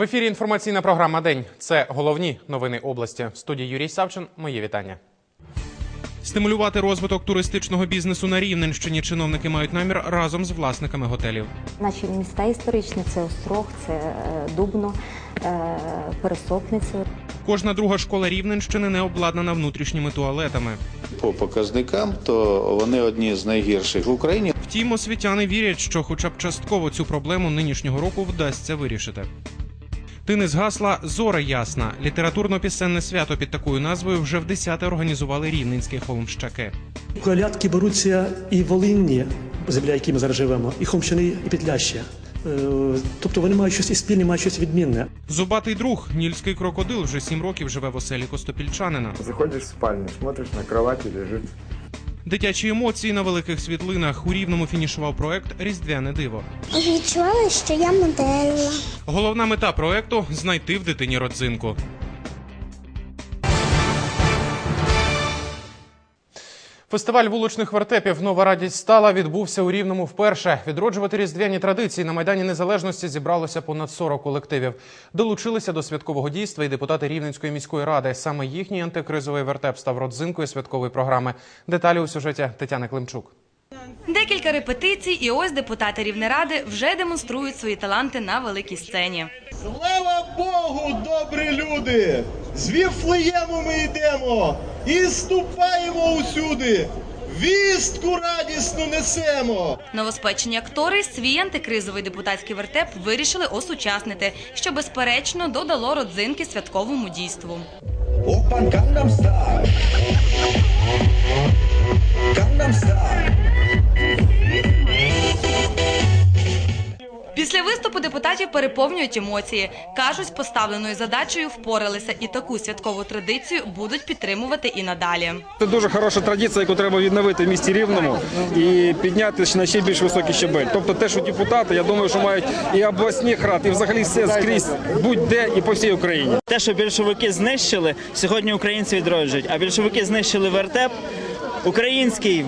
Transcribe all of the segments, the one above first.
В ефірі інформаційна програма День. Це головні новини області. В студії Юрій Савчин. Мої вітання. Стимулювати розвиток туристичного бізнесу на Рівненщині чиновники мають намір разом з власниками готелів. Наші міста історичні це Острог, це е, Дубно, е, Пересопниця. Кожна друга школа Рівненщини не обладнана внутрішніми туалетами. По показникам, то вони одні з найгірших в Україні. Втім, освітяни вірять, що хоча б частково цю проблему нинішнього року вдасться вирішити. Ти не згасла зора ясна. Літературно-пісенне свято під такою назвою вже в десяте організували рівненські холмщаки. Колядки беруться і Волинні, земля, які ми зараз живемо, і Хомщини, і Петляща. Е, Тобто вони мають щось і спільне, мають щось відмінне. Зубатий друг, нільський крокодил, вже сім років живе в оселі Костопільчанина. Заходишь в спальню, смотришь на кровати лежит Дитячі емоції на великих світлинах у рівному фінішував проект Різдвяне диво. Відчувала, що я модель. Головна мета проекту знайти в дитині родзинку. Фестиваль вуличних вертепів Нова радість стала відбувся у Рівному вперше. Відроджувати різдвяні традиції на майдані Незалежності зібралося понад 40 колективів. Долучилися до святкового дійства і депутати Рівненської міської ради. Саме їхній антикризовий вертеп став родзинкою святкової програми. Деталі у сюжеті Тетяни Климчук. Декілька репетицій, і ось депутати Рівнеради вже демонструють свої таланти на великій сцені. Слава Богу, добрі люди! З Віфлеєму ми йдемо і ступаємо усюди. Вістку радісну несемо. Новоспечені актори свій антикризовий депутатський вертеп вирішили осучаснити, що безперечно додало родзинки святковому дійству. Opern Gangnam Style. Gangnam Style. Після виступу депутатів переповнюють емоції. Кажуть, з поставленою задачею впоралися і таку святкову традицію будуть підтримувати і надалі. Це дуже хороша традиція, яку треба відновити в місті Рівному і підняти на ще більш високий щебель. Тобто, те, що депутати, я думаю, що мають і обласних рад, і взагалі все скрізь будь-де і по всій Україні. Те, що більшовики знищили, сьогодні українці відроджують. А більшовики знищили вертеп, український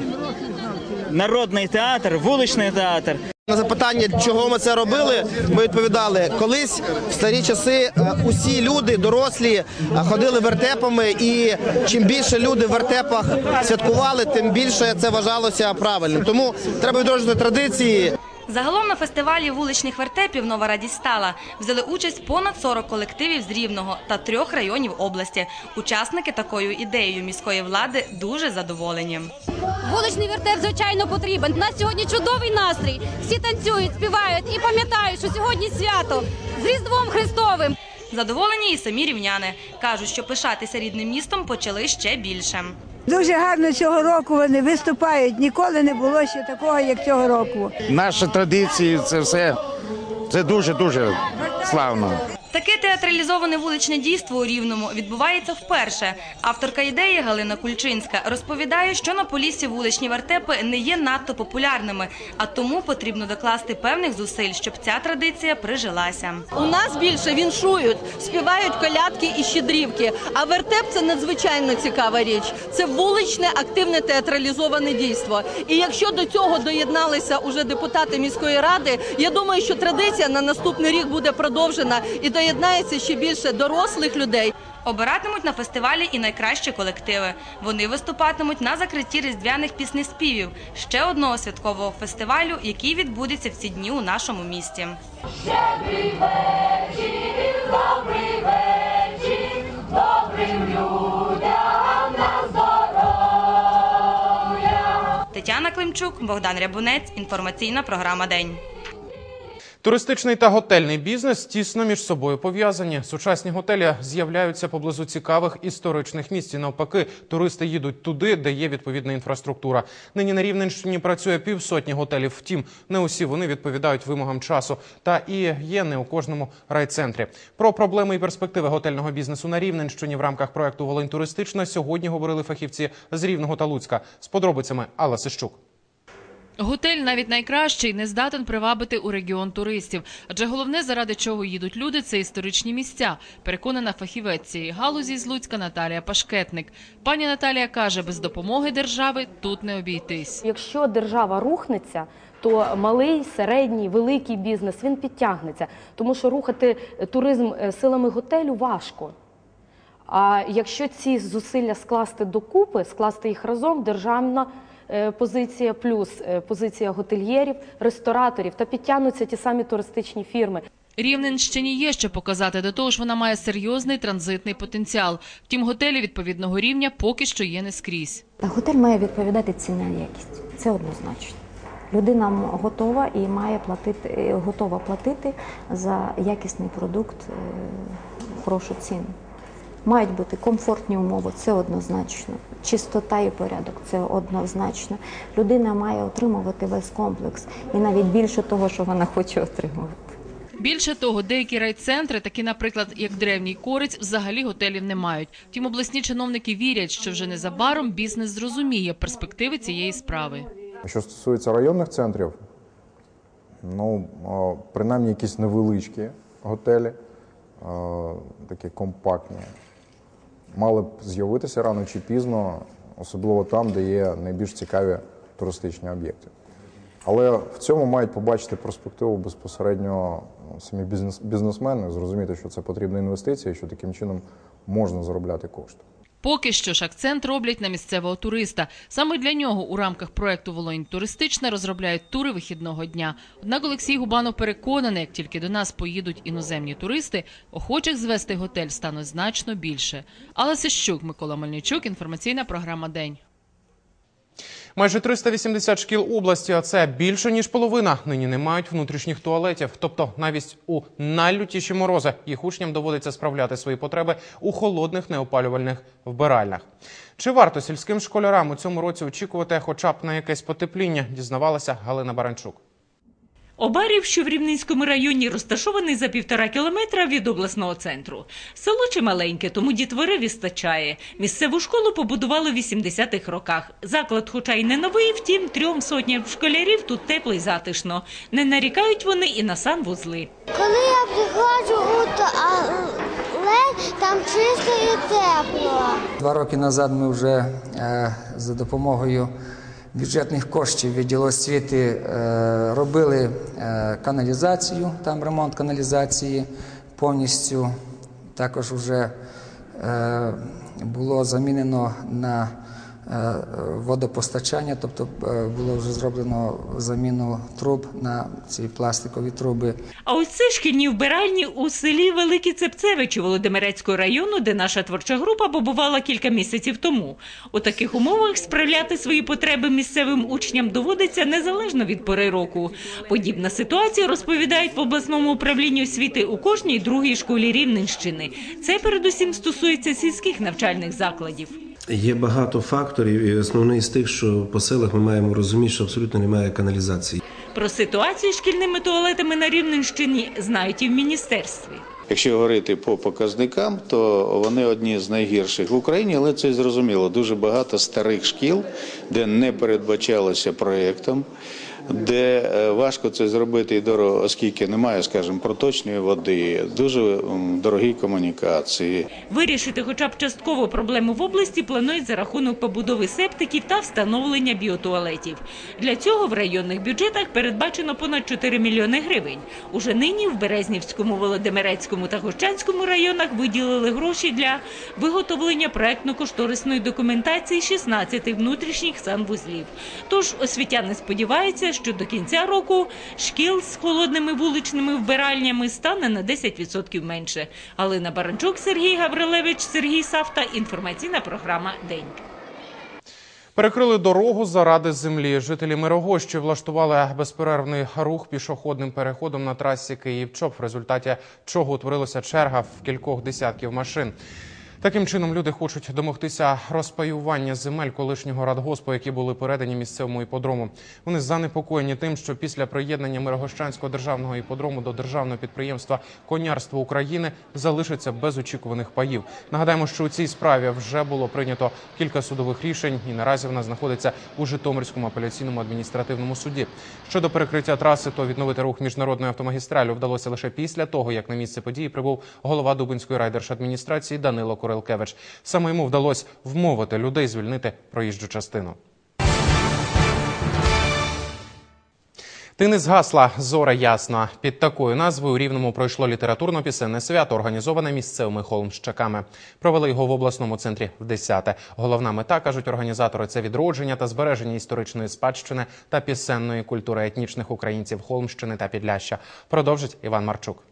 народний театр, вуличний театр. На запитання, чого ми це робили, ми відповідали, колись в старі часи е, усі люди, дорослі, е, ходили вертепами, і чим більше люди в вертепах святкували, тим більше це вважалося правильним. Тому треба відроджувати традиції. Загалом на фестивалі вуличних вертепів Нова радість стала взяли участь понад 40 колективів з Рівного та трьох районів області. Учасники такою ідеєю міської влади дуже задоволені. Вуличний вертеп, звичайно, потрібен. У нас сьогодні чудовий настрій. Всі танцюють, співають і пам'ятають, що сьогодні свято з Різдвом Христовим. Задоволені і самі рівняни кажуть, що пишатися рідним містом почали ще більше. Дуже гарно цього року вони виступають. Ніколи не було ще такого, як цього року. Наші традиції це все це дуже дуже славно. Таке театралізоване вуличне дійство у Рівному відбувається вперше. Авторка ідеї Галина Кульчинська розповідає, що на Поліссі вуличні вертепи не є надто популярними, а тому потрібно докласти певних зусиль, щоб ця традиція прижилася. У нас більше віншують, співають колядки і щедрівки. А вертеп це надзвичайно цікава річ. Це вуличне активне театралізоване дійство. І якщо до цього доєдналися уже депутати міської ради, я думаю, що традиція на наступний рік буде продовжена і доєднається ще більше дорослих людей. Обиратимуть на фестивалі і найкращі колективи. Вони виступатимуть на закритті різдвяних піснеспівів ще одного святкового фестивалю, який відбудеться в ці дні у нашому місті. Щедрий вечір, добрий вечір, добрим людям на здоров'я. Тетяна Климчук, Богдан Рябунець. Інформаційна програма День. Туристичний та готельний бізнес тісно між собою пов'язані. Сучасні готелі з'являються поблизу цікавих історичних місць. І навпаки, туристи їдуть туди, де є відповідна інфраструктура. Нині на Рівненщині працює півсотні готелів. Втім, не усі вони відповідають вимогам часу. Та і є не у кожному райцентрі. Про проблеми і перспективи готельного бізнесу на Рівненщині в рамках проекту Волинь туристична сьогодні говорили фахівці з Рівного та Луцька. З подробицями Алла Сищук. Готель навіть найкращий не здатен привабити у регіон туристів, адже головне, заради чого їдуть люди, це історичні місця. Переконана фахівець цієї галузі з Луцька Наталія Пашкетник. Пані Наталія каже, без допомоги держави тут не обійтись. Якщо держава рухнеться, то малий, середній, великий бізнес він підтягнеться, тому що рухати туризм е, силами готелю важко. А якщо ці зусилля скласти докупи, скласти їх разом, державна позиція плюс е, позиція готельєрів, рестораторів, та підтягнуться ті самі туристичні фірми. Рівненщині є що показати, до того ж вона має серйозний транзитний потенціал. Втім, готелі відповідного рівня поки що є не скрізь. Готель має відповідати ціна якість. Це однозначно. Людина готова і має платити, е, готова платити за якісний продукт е, хорошу ціну. Мають бути комфортні умови, це однозначно. Чистота і порядок це однозначно. Людина має отримувати весь комплекс і навіть більше того, що вона хоче отримувати. Більше того, деякі райцентри, такі, наприклад, як древній корець, взагалі готелів не мають. Втім, обласні чиновники вірять, що вже незабаром бізнес зрозуміє перспективи цієї справи. Що стосується районних центрів, ну, принаймні якісь невеличкі готелі, такі компактні, мали б з'явитися рано чи пізно, особливо там, де є найбільш цікаві туристичні об'єкти. Але в цьому мають побачити перспективу безпосередньо ну, самі бізнес, бізнесмени, зрозуміти, що це потрібна інвестиція, що таким чином можна заробляти кошти. Поки що ж акцент роблять на місцевого туриста. Саме для нього у рамках проекту Волонь туристична розробляють тури вихідного дня. Однак Олексій Губанов переконаний, як тільки до нас поїдуть іноземні туристи, охочих звести готель стане значно більше. Алла Сищук, Микола Мельничук, інформаційна програма День. Майже 380 шкіл області, а це більше ніж половина. Нині не мають внутрішніх туалетів. Тобто, навіть у найлютіші морози їх учням доводиться справляти свої потреби у холодних неопалювальних вбиральнях. Чи варто сільським школярам у цьому році очікувати, хоча б на якесь потепління? Дізнавалася Галина Баранчук. Обарів, що в Рівненському районі розташований за півтора кілометра від обласного центру. Село чималеньке, тому дітвори вистачає. Місцеву школу побудували в 80-х роках. Заклад, хоча й не новий, втім, трьом сотням школярів тут тепло й затишно. Не нарікають вони і на санвузли. Коли я приходжу у туалет, там чисто і тепло. Два роки назад ми вже е, за допомогою бюджетних коштів відділу освіти е, робили е, каналізацію, там ремонт каналізації повністю. Також вже е, було замінено на водопостачання, тобто е, було вже зроблено заміну труб на ці пластикові труби. А ось це шкільні вбиральні у селі Великі Цепцевичі Володимирецького району, де наша творча група побувала кілька місяців тому. У таких умовах справляти свої потреби місцевим учням доводиться незалежно від пори року. Подібна ситуація розповідають в обласному управлінні освіти у кожній другій школі Рівненщини. Це передусім стосується сільських навчальних закладів. Є багато факторів, і основний з тих, що по селах ми маємо розуміти, що абсолютно немає каналізації. Про ситуацію з шкільними туалетами на Рівненщині знають і в міністерстві. Якщо говорити по показникам, то вони одні з найгірших в Україні, але це зрозуміло. Дуже багато старих шкіл, де не передбачалося проєктом, де е, важко це зробити і дорого, оскільки немає, скажімо, проточної води, дуже дорогі комунікації. Вирішити хоча б частково проблему в області планують за рахунок побудови септиків та встановлення біотуалетів. Для цього в районних бюджетах передбачено понад 4 мільйони гривень. Уже нині в Березнівському, Володимирецькому та Гощанському районах виділили гроші для виготовлення проектно-кошторисної документації 16 внутрішніх санвузлів. Тож освітяни сподіваються, що до кінця року шкіл з холодними вуличними вбиральнями стане на 10% менше. Галина Баранчук, Сергій Гаврилевич, Сергій Савта. Інформаційна програма День. Перекрили дорогу заради землі. Жителі Мирогощі влаштували безперервний рух пішохідним переходом на трасі Київ-Чоп, в результаті чого утворилася черга в кількох десятків машин. Таким чином люди хочуть домогтися розпаювання земель колишнього радгоспу, які були передані місцевому іподрому. Вони занепокоєні тим, що після приєднання Мирогощанського державного іподрому до державного підприємства Конярство України залишиться без очікуваних паїв. Нагадаємо, що у цій справі вже було прийнято кілька судових рішень, і наразі вона знаходиться у Житомирському апеляційному адміністративному суді. Щодо перекриття траси, то відновити рух міжнародної автомагістралі вдалося лише після того, як на місце події прибув голова Дубинської райдержадміністрації Данило Курилкевич. Саме йому вдалося вмовити людей звільнити проїжджу частину. Ти не згасла зора ясна. Під такою назвою у Рівному пройшло літературно-пісенне свято, організоване місцевими холмщаками. Провели його в обласному центрі в 10-те. Головна мета, кажуть організатори, це відродження та збереження історичної спадщини та пісенної культури етнічних українців Холмщини та Підляща. Продовжить Іван Марчук.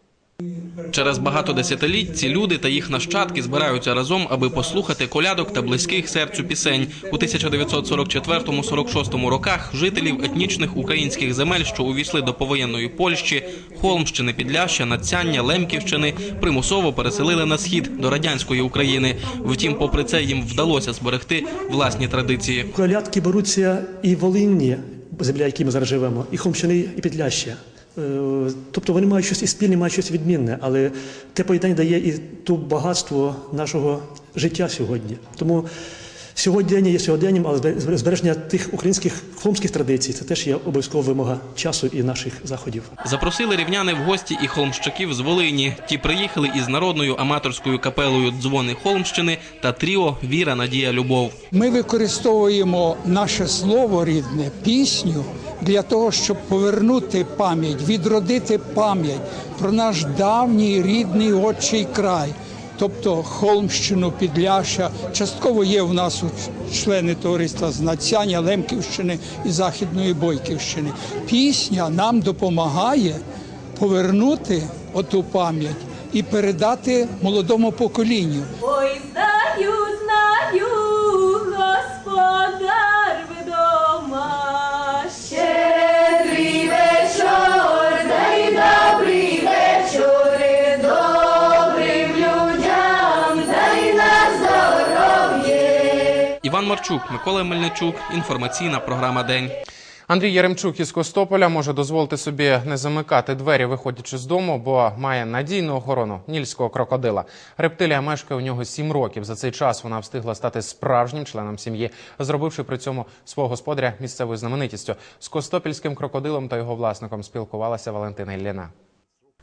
Через багато десятиліть ці люди та їх нащадки збираються разом, аби послухати колядок та близьких серцю пісень. У 1944-46 роках жителів етнічних українських земель, що увійшли до повоєнної Польщі, Холмщини, Підляща, Надцяння, Лемківщини, примусово переселили на схід до радянської України. Втім, попри це їм вдалося зберегти власні традиції. Колядки беруться і Волинні, земля, які ми зараз живемо, і Хомщини, і Підляща. Е, Тобто вони мають щось і спільне, мають щось відмінне, але те поєднання дає і ту багатство нашого життя сьогодні. Тому сьогодення є сьогоденням, але збе- збереження тих українських хомських традицій це теж є обов'язкова вимога часу і наших заходів. Запросили рівняни в гості і холмщаків з Волині. Ті приїхали із народною аматорською капелою Дзвони Холмщини та тріо Віра, Надія, Любов. Ми використовуємо наше слово рідне, пісню для того, щоб повернути пам'ять, відродити пам'ять про наш давній рідний отчий край. Тобто Холмщину, Підляща, частково є в нас члени товариства з Нацяння, Лемківщини і Західної Бойківщини. Пісня нам допомагає повернути оту пам'ять і передати молодому поколінню. Ой, знаю, Марчук, Микола Мельничук. Інформаційна програма День. Андрій Яремчук із Костополя може дозволити собі не замикати двері, виходячи з дому, бо має надійну охорону нільського крокодила. Рептилія мешкає у нього сім років. За цей час вона встигла стати справжнім членом сім'ї, зробивши при цьому свого господаря місцевою знаменитістю. З костопільським крокодилом та його власником спілкувалася Валентина Ілліна.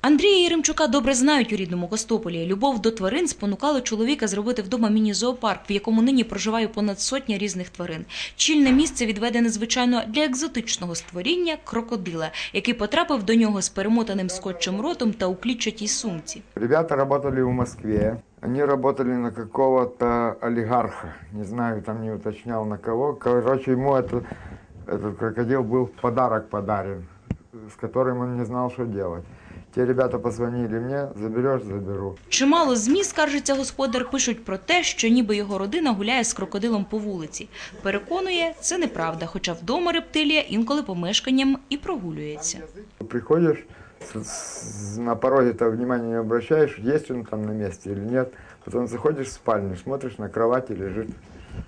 Андрія Єремчука добре знають у рідному Костополі. Любов до тварин спонукала чоловіка зробити вдома міні-зоопарк, в якому нині проживає понад сотня різних тварин. Чільне місце відведене, звичайно, для екзотичного створіння крокодила, який потрапив до нього з перемотаним скотчем ротом та у клітчатій сумці. Ребята работали в Москве. Они работали на какого-то олигарха. Не знаю, там не уточнял на кого. Короче, ему это, этот крокодил был в подарок подарен, с которым он не знал, что делать. Те ребята позвонили мне, заберешь, заберу. Чимало змі, скаржиться господар, пишуть про те, що ніби його родина гуляє з крокодилом по вулиці. Переконує, це неправда, хоча вдома рептилія інколи помешканням і прогулюється. С- на пороге-то внимания не обращаешь, есть он там на месте или нет. Потом заходишь в спальню, смотришь, на кровати лежит.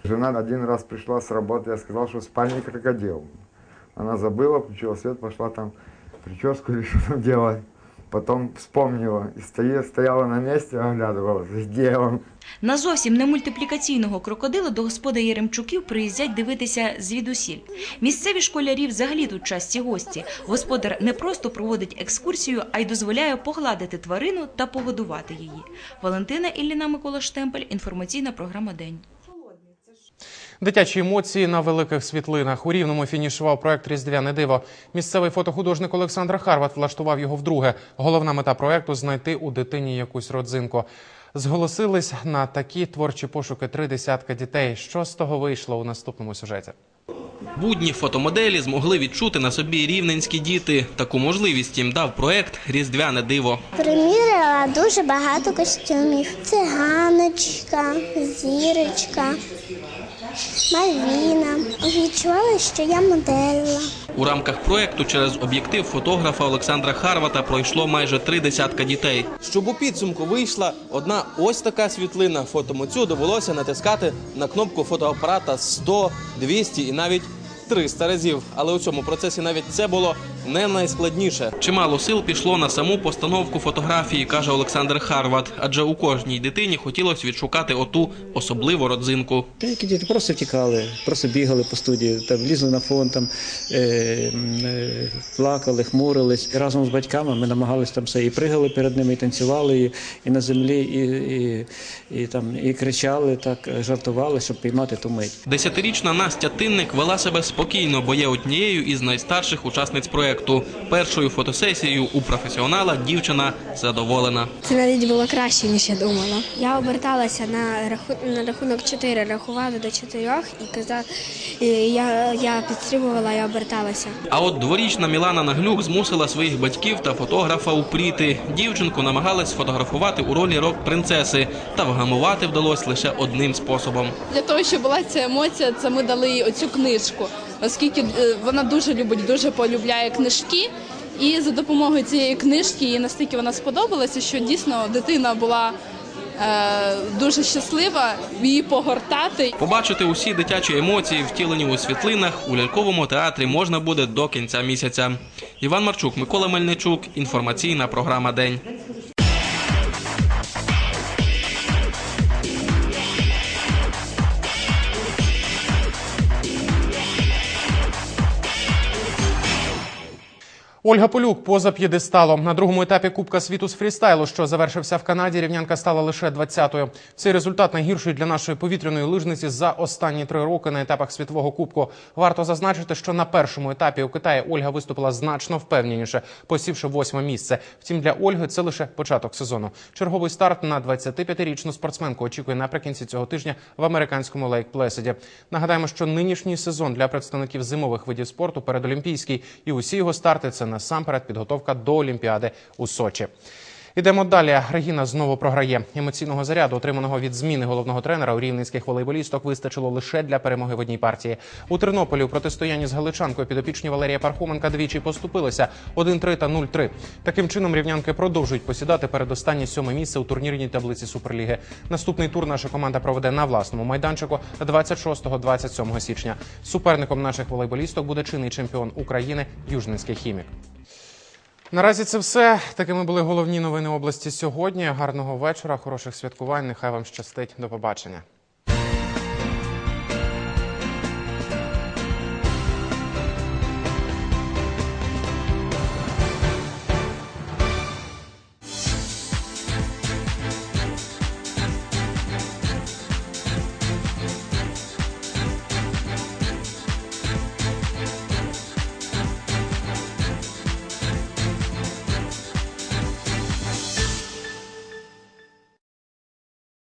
Жена один раз пришла с работы, я сказал, что в спальне крокодил. Она забыла, включила свет, пошла там прическу или что там делать. Потом вспомнила и стоя- стояла на месте, оглядывалась, где он. На зовсім не мультиплікаційного крокодила до господа Єремчуків приїздять дивитися звідусіль. Місцеві школярі взагалі тут часті гості. Господар не просто проводить екскурсію, а й дозволяє погладити тварину та погодувати її. Валентина Ілліна Микола Штемпель. Інформаційна програма День. Дитячі емоції на великих світлинах. У рівному фінішував проект Різдвяне диво. Місцевий фотохудожник Олександр Харват влаштував його вдруге. Головна мета проекту знайти у дитині якусь родзинку. Зголосились на такі творчі пошуки три десятка дітей. Що з того вийшло у наступному сюжеті? Будні фотомоделі змогли відчути на собі рівненські діти. Таку можливість їм дав проект Різдвяне диво. Приміряла дуже багато костюмів. Циганочка, зірочка, Мальвіна. Відчувала, що я моделла. У рамках проекту через об'єктив фотографа Олександра Харвата пройшло майже три десятка дітей. Щоб у підсумку вийшла одна ось така світлина. Фотомоцю довелося натискати на кнопку фотоапарата 100, 200 і навіть 300 разів. Але у цьому процесі навіть це було не найскладніше. Чимало сил пішло на саму постановку фотографії, каже Олександр Харват. Адже у кожній дитині хотілося відшукати оту особливу родзинку. Деякі діти просто втікали, просто бігали по студії, там влізли на фон, там е, е, плакали, хмурились. І разом з батьками ми намагалися там все і пригали перед ними, і танцювали, і, і на землі, і, і, і там і кричали, так жартували, щоб піймати ту мить. Десятирічна Настя Тинник вела себе спокійно, бо є однією із найстарших учасниць проекту. Проєкту. Першою фотосесією у професіонала дівчина задоволена. Це навіть було краще, ніж я думала. Я оберталася на раху... на рахунок 4, рахувала до 4 і казала, і я, я підстрибувала і оберталася. А от дворічна Мілана Наглюк змусила своїх батьків та фотографа упріти. Дівчинку намагалась сфотографувати у ролі рок-принцеси, та вгамувати вдалося лише одним способом. Для того, щоб була ця емоція, це ми дали їй оцю книжку, оскільки е, вона дуже любить, дуже полюбляє книжки. І за допомогою цієї книжки їй настільки вона сподобалася, що дійсно дитина була е, дуже щаслива її погортати. Побачити усі дитячі емоції, втілені у світлинах, у ляльковому театрі можна буде до кінця місяця. Іван Марчук, Микола Мельничук. Інформаційна програма День. Ольга Полюк поза п'єдесталом. На другому етапі Кубка світу з фрістайлу, що завершився в Канаді, рівнянка стала лише 20-ю. Цей результат найгірший для нашої повітряної лижниці за останні три роки на етапах світового кубку. Варто зазначити, що на першому етапі у Китаї Ольга виступила значно впевненіше, посівши восьме місце. Втім, для Ольги це лише початок сезону. Черговий старт на 25-річну спортсменку очікує наприкінці цього тижня в американському Лейк Плесиді. Нагадаємо, що нинішній сезон для представників зимових видів спорту передолімпійський, і усі його старти це насамперед підготовка до Олімпіади у Сочі. Ідемо далі. Регіна знову програє. Емоційного заряду, отриманого від зміни головного тренера у рівненських волейболісток, вистачило лише для перемоги в одній партії. У Тернополі у протистоянні з Галичанкою підопічні Валерія Пархоменка двічі поступилися 1-3 та 0-3. Таким чином рівнянки продовжують посідати передостаннє сьоме місце у турнірній таблиці Суперліги. Наступний тур наша команда проведе на власному майданчику 26-27 січня. Суперником наших волейболісток буде чинний чемпіон України Южненський хімік. Наразі це все. Такими були головні новини області сьогодні. Гарного вечора, хороших святкувань. Нехай вам щастить. До побачення.